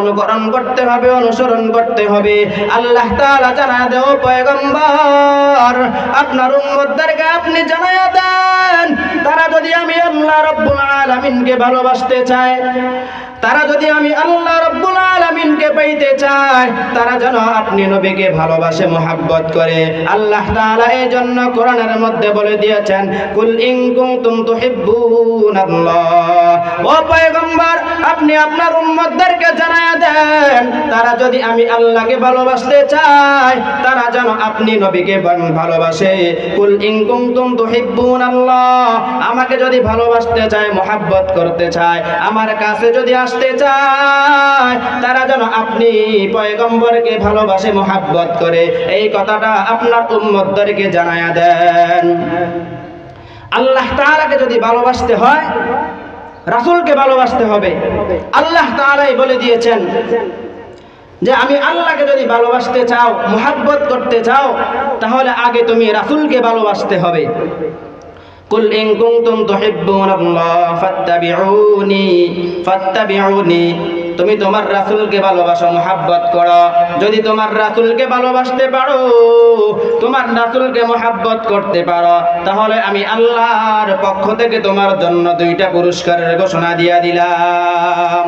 অনুকরণ করতে হবে, অনুসরণ করতে হবে। আল্লাহ তাআলা জানা দেও, পয়গম্বর, আপনার উম্মতদেরকে আপনি জানায়া দেন। তারা যদি আমি আল্লাহ রব্বুল আলামিনকে ভালোবাসতে চায়, তারা যদি আমি আল্লাহ পাইতে চায়, তারা যেন আপনি নবীকে ভালোবাসে, মোহাব্বত করে। আল্লাহ তাআলা এই জন্য কোরআনের মধ্যে বলে দিয়েছেন, কুল ইন কুনতুম তুহিব্বুনাল্লাহ। ও পয়গম্বর, আপনি আপনার উম্মতদেরকে জানায়া দেন, তারা যদি আমি আল্লাহকে ভালোবাসতে চায়, তারা যেন আপনি নবীকে ভালোবাসে। কুল ইন কুনতুম তুহিব্বুনাল্লাহ। আমাকে যদি ভালোবাসতে চায়, মোহাব্বত করতে চায়, আমার কাছে যদি আসতে চায় যেন আপনি পয়গম্বরকে ভালোবাসে, মোহাব্বত করে। এই কথাটা আপনার উম্মতদেরকে জানায়া দেন। আল্লাহ তাআলাকে যদি ভালোবাসতে হয়, রাসূলকে ভালোবাসতে হবে। আল্লাহ তাআলাই বলে দিয়েছেন যে, আমি আল্লাহকে যদি ভালোবাসতে চাও, মোহাব্বত করতে চাও, তাহলে আগে তুমি রাসূলকে ভালোবাসতে হবে। কুল ইন কুনতুম তুহিব্বুনাল্লাহ, ফাত্তাবিউনি ফাত্তাবিউনি। তুমি তোমার রাসুলকে ভালোবাসো, মোহাব্বত করো। যদি তোমার রাসুলকে ভালোবাসতে পারো, তোমার রাসুলকে মোহাব্বত করতে পারো, তাহলে আমি আল্লাহর পক্ষ থেকে তোমার জন্য দুইটা পুরস্কারের ঘোষণা দিয়া দিলাম।